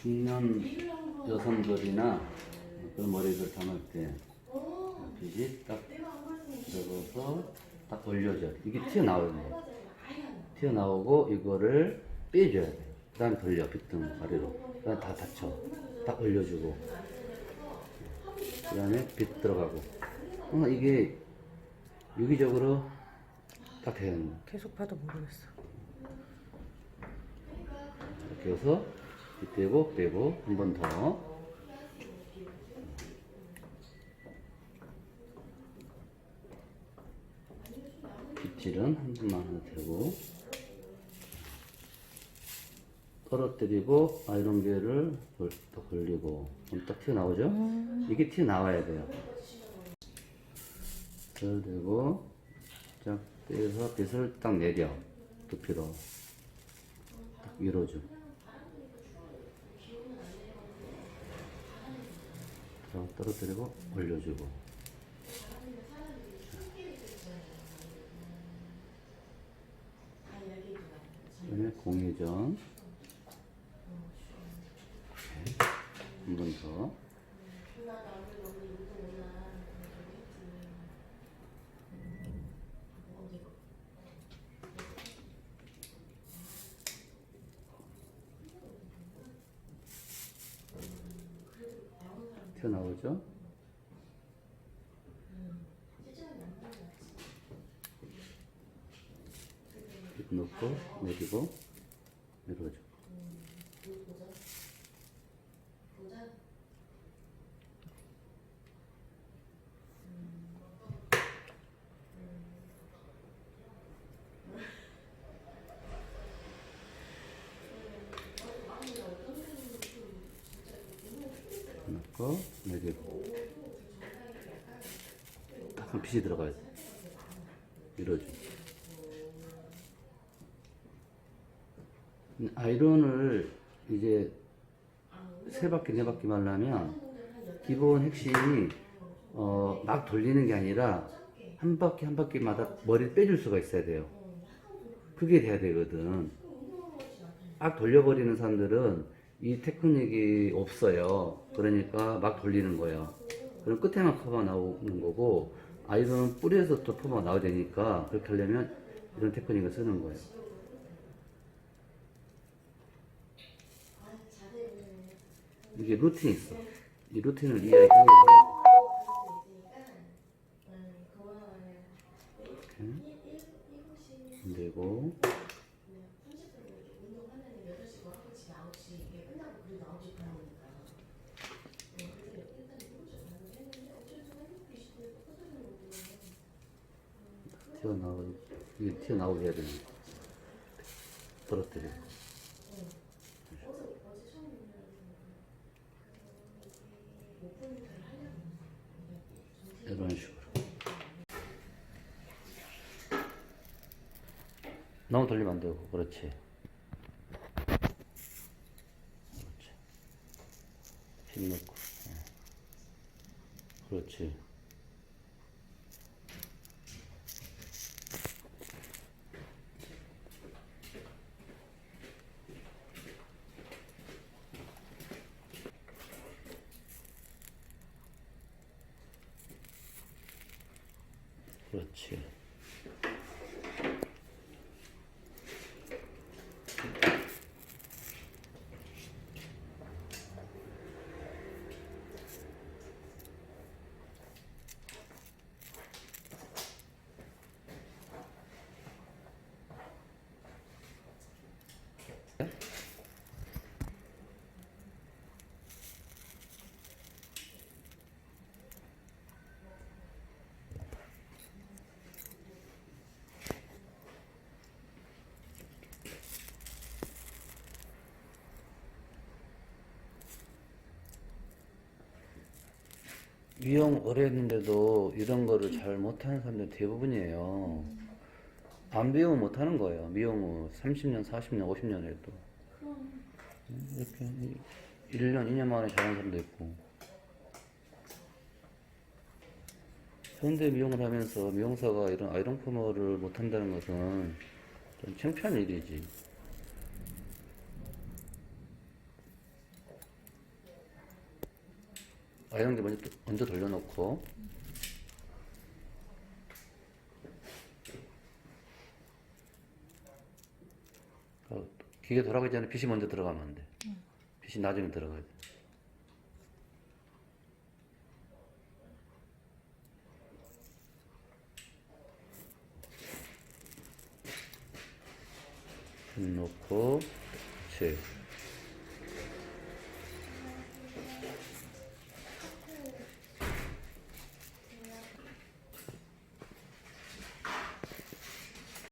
중년 여성들이나 그런 머리를 감을 때 빛이 딱 들어가서 딱 올려져. 이게 튀어나오는 거예요. 튀어나오고 이거를 빼줘야 돼. 그 다음에 돌려, 빗등 아래로. 그 다음에 다 닫혀. 딱 올려주고. 그 다음에 빛 들어가고. 어, 이게 유기적으로 딱 되는 거야. 계속 봐도 모르겠어. 이렇게 해서 빛 빼고 빼고 한 번 더. 빗질은 한 번만 하면 되고 떨어뜨리고 아이론계를 걸- 또 걸리고. 그럼 딱 튀어나오죠? 이게 튀어나와야 돼요. 덜 되고 쫙 떼서 빛을 딱 내려. 두피로. 딱 밀어줘 자, 떨어뜨리고 올려주고 그다음에 공회전 한 번 더. 나오죠? 이렇게 넣고 내리고 밀어줘. 넣고 내리고 딱 빛이 들어가야 돼. 밀어줘. 아이론을 이제 세 바퀴 네 바퀴 말라면 기본 핵심이 어, 막 돌리는 게 아니라 한 바퀴 한 바퀴마다 머리를 빼줄 수가 있어야 돼요. 그게 돼야 되거든. 막 돌려버리는 사람들은 이 테크닉이 없어요. 그러니까 막 돌리는 거예요. 그럼 끝에만 커버 나오는 거고 아이론은 뿌리에서 또 커버 나와야 되니까 그렇게 하려면 이런 테크닉을 쓰는 거예요. 이게 루틴이 있어. 이 루틴을 이해하기 위해 이렇게 만들고 튀어나오 이게 튀어나오게 해야 되는 거. 떨어뜨려. 이런 식으로. 너무 돌리면 안 되고, 그렇지. 그렇지. 힘 넣고. 어. 그렇지. 그 오래 했는데도 이런 거를 잘 못하는 사람들 대부분이에요. 안 배우면 못하는 거예요. 미용을 30년, 40년, 50년 해도. 이렇게 1년, 2년 만에 잘하는 사람도 있고. 현대 미용을 하면서 미용사가 이런 아이론 커머를 못한다는 것은 좀 창피한 일이지. 아이롱기 먼저, 또- 먼저 돌려놓고 어, 기계 돌아가기 전에 빛이 먼저 들어가면 안 돼. 빛이 나중에 들어가야 돼. 빛 놓고, 그렇지.